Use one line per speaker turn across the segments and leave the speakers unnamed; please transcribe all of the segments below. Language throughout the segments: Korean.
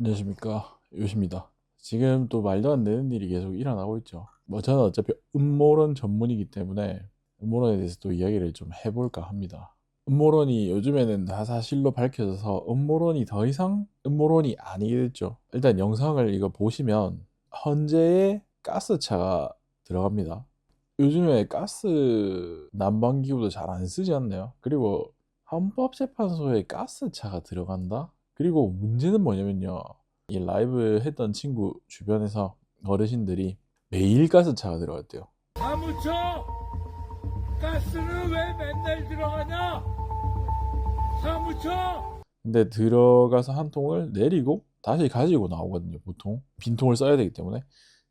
안녕하십니까 요시입니다. 지금 또 말도 안 되는 일이 계속 일어나고 있죠. 뭐 저는 어차피 음모론 전문이기 때문에 음모론에 대해서 또 이야기를 좀 해볼까 합니다. 음모론이 요즘에는 다 사실로 밝혀져서 음모론이 더 이상 음모론이 아니게 됐죠. 일단 영상을 이거 보시면 현재의 가스차가 들어갑니다. 요즘에 가스 난방기구도 잘 안 쓰지 않나요? 그리고 헌법재판소에 가스차가 들어간다? 그리고 문제는 뭐냐면요. 이 라이브 했던 친구 주변에서 어르신들이 매일 가스차가 들어갔대요.
사무처 가스는 왜 맨날 들어가냐? 사무처
근데 들어가서 한 통을 내리고 다시 가지고 나오거든요, 보통. 빈 통을 써야 되기 때문에.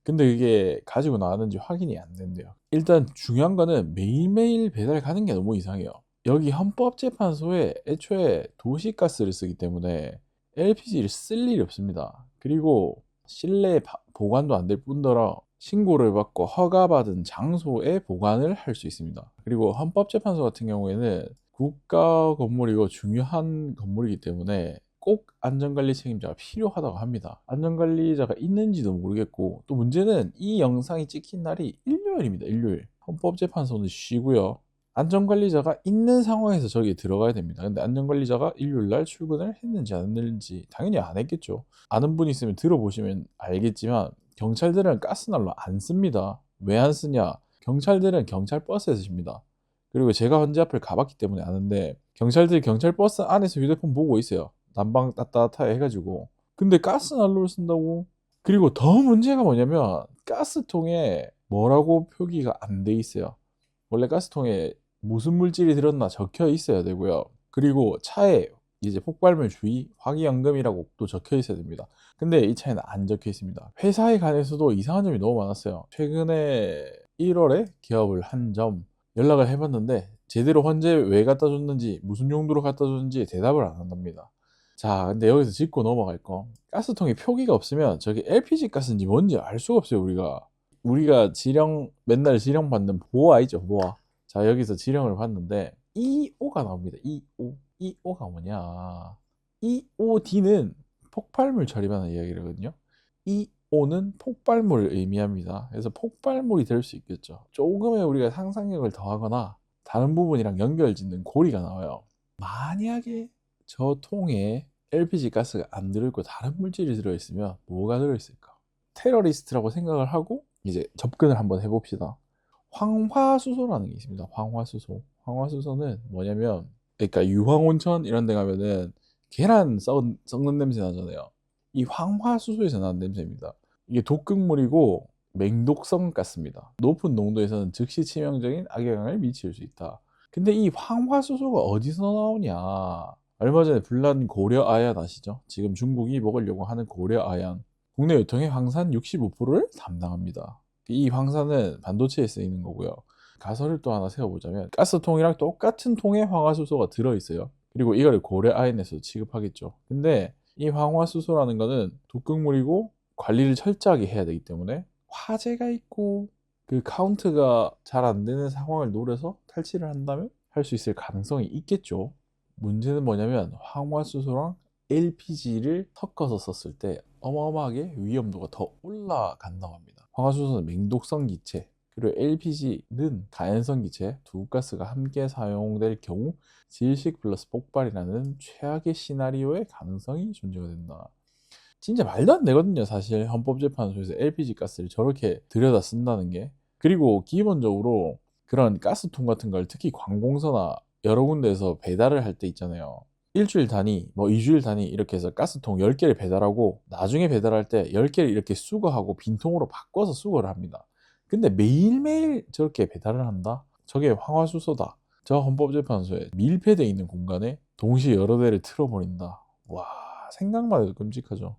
근데 그게 가지고 나왔는지 확인이 안 된대요. 일단 중요한 거는 매일매일 배달 가는 게 너무 이상해요. 여기 헌법재판소에 애초에 도시가스를 쓰기 때문에 LPG를 쓸 일이 없습니다. 그리고 실내 바- 보관도 안 될 뿐더러 신고를 받고 허가받은 장소에 보관을 할 수 있습니다. 그리고 헌법재판소 같은 경우에는 국가 건물이고 중요한 건물이기 때문에 꼭 안전관리 책임자가 필요하다고 합니다. 안전관리자가 있는지도 모르겠고 또 문제는 이 영상이 찍힌 날이 일요일입니다. 일요일. 헌법재판소는 쉬고요. 안전관리자가 있는 상황에서 저기에 들어가야 됩니다. 근데 안전관리자가 일요일 날 출근을 했는지 안 했는지 당연히 안 했겠죠. 아는 분 있으면 들어보시면 알겠지만 경찰들은 가스난로 안 씁니다. 왜 안 쓰냐? 경찰들은 경찰 버스에서 씁니다. 그리고 제가 현재 앞을 가봤기 때문에 아는데 경찰들이 경찰 버스 안에서 휴대폰 보고 있어요. 난방 따따따 해가지고. 근데 가스난로를 쓴다고? 그리고 더 문제가 뭐냐면 가스통에 뭐라고 표기가 안 돼 있어요. 원래 가스통에 무슨 물질이 들었나 적혀 있어야 되고요. 그리고 차에 이제 폭발물 주의, 화기연금이라고 또 적혀 있어야 됩니다. 근데 이 차에는 안 적혀 있습니다. 회사에 관해서도 이상한 점이 너무 많았어요. 최근에 1월에 기업을 한 점 연락을 해봤는데 제대로 헌재 왜 갖다 줬는지 무슨 용도로 갖다 줬는지 대답을 안 한답니다. 자, 근데 여기서 짚고 넘어갈 거. 가스통에 표기가 없으면 저게 LPG 가스인지 뭔지 알 수가 없어요, 우리가. 우리가 지령, 맨날 지령 받는 보아 있죠, 보아. 자, 여기서 지령을 받는데, EO가 나옵니다. EO. EO가 뭐냐. EOD는 폭발물 처리하는 이야기거든요. EO는 폭발물을 의미합니다. 그래서 폭발물이 될 수 있겠죠. 조금의 우리가 상상력을 더하거나 다른 부분이랑 연결 짓는 고리가 나와요. 만약에 저 통에 LPG 가스가 안 들어있고 다른 물질이 들어있으면 뭐가 들어있을까? 테러리스트라고 생각을 하고 이제 접근을 한번 해봅시다. 황화수소라는 게 있습니다. 황화수소. 황화수소는 뭐냐면 그러니까 유황온천 이런 데 가면은 계란 썩, 썩는 냄새 나잖아요. 이 황화수소에서 나는 냄새입니다. 이게 독극물이고 맹독성 가스입니다. 높은 농도에서는 즉시 치명적인 악영향을 미칠 수 있다. 근데 이 황화수소가 어디서 나오냐? 얼마 전에 불난 고려 아얀 아시죠? 지금 중국이 먹으려고 하는 고려 아얀. 국내 유통의 황산 65%를 담당합니다. 이 황산은 반도체에 쓰이는 거고요. 가설을 또 하나 세워보자면 가스통이랑 똑같은 통에 황화수소가 들어있어요. 그리고 이걸 고려 아연에서 취급하겠죠. 근데 이 황화수소라는 거는 독극물이고 관리를 철저하게 해야 되기 때문에 화재가 있고 그 카운트가 잘 안 되는 상황을 노려서 탈취를 한다면 할 수 있을 가능성이 있겠죠. 문제는 뭐냐면 황화수소랑 LPG를 섞어서 썼을 때 어마어마하게 위험도가 더 올라간다고 합니다. 황화수소는 맹독성 기체, 그리고 LPG는 가연성 기체, 두 가스가 함께 사용될 경우 질식 플러스 폭발이라는 최악의 시나리오의 가능성이 존재가 된다. 진짜 말도 안 되거든요, 사실 헌법재판소에서 LPG 가스를 저렇게 들여다 쓴다는 게. 그리고 기본적으로 그런 가스통 같은 걸 특히 관공서나 여러 군데에서 배달을 할 때 있잖아요. 일주일 단위, 뭐 2주일 단위 이렇게 해서 가스통 10개를 배달하고 나중에 배달할 때 10개를 이렇게 수거하고 빈통으로 바꿔서 수거를 합니다. 근데 매일매일 저렇게 배달을 한다? 저게 황화수소다. 저 헌법재판소에 밀폐되어 있는 공간에 동시에 여러 대를 틀어버린다. 와, 생각만 해도 끔찍하죠.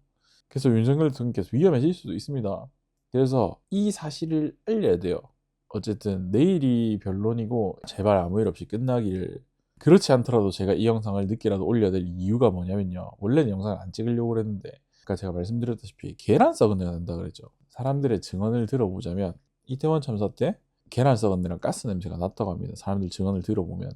그래서 윤석열 대통령께서 위험해질 수도 있습니다. 그래서 이 사실을 알려야 돼요. 어쨌든 내일이 변론이고 제발 아무 일 없이 끝나기를 그렇지 않더라도 제가 이 영상을 늦게라도 올려야 될 이유가 뭐냐면요. 원래는 영상을 안 찍으려고 그랬는데 아까 제가 말씀드렸다시피 계란 썩은 데가 난다 그랬죠. 사람들의 증언을 들어보자면 이태원 참사 때 계란 썩은 데랑 가스 냄새가 났다고 합니다. 사람들 증언을 들어보면.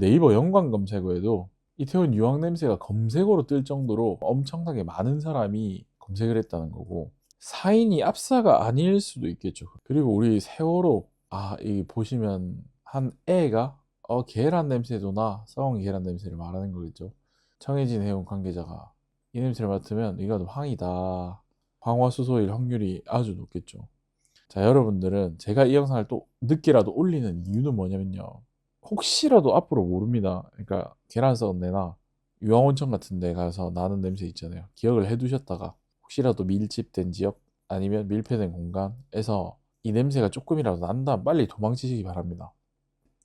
네이버 연관 검색어에도 이태원 유황 냄새가 검색어로 뜰 정도로 엄청나게 많은 사람이 검색을 했다는 거고 사인이 압사가 아닐 수도 있겠죠. 그리고 우리 세월호 아, 이 보시면 한 애가 어 계란 냄새도 나 썩은 계란 냄새를 말하는 거겠죠. 청해진 해운 관계자가 이 냄새를 맡으면 이건 황이다. 황화수소일 확률이 아주 높겠죠. 자, 여러분들은 제가 이 영상을 또 늦게라도 올리는 이유는 뭐냐면요. 혹시라도 앞으로 모릅니다. 그러니까 계란 썩은 내나 유황온천 같은 데 가서 나는 냄새 있잖아요. 기억을 해 두셨다가 혹시라도 밀집된 지역 아니면 밀폐된 공간에서 이 냄새가 조금이라도 난다면 빨리 도망치시기 바랍니다.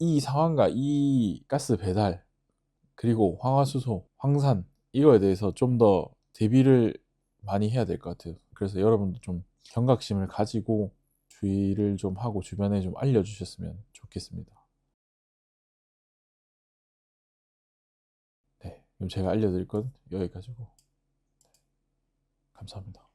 이 상황과 이 가스 배달 그리고 황화수소, 황산 이거에 대해서 좀 더 대비를 많이 해야 될 것 같아요. 그래서 여러분도 좀 경각심을 가지고 주의를 좀 하고 주변에 좀 알려주셨으면 좋겠습니다. 네, 그럼 제가 알려드릴 건 여기까지고 감사합니다.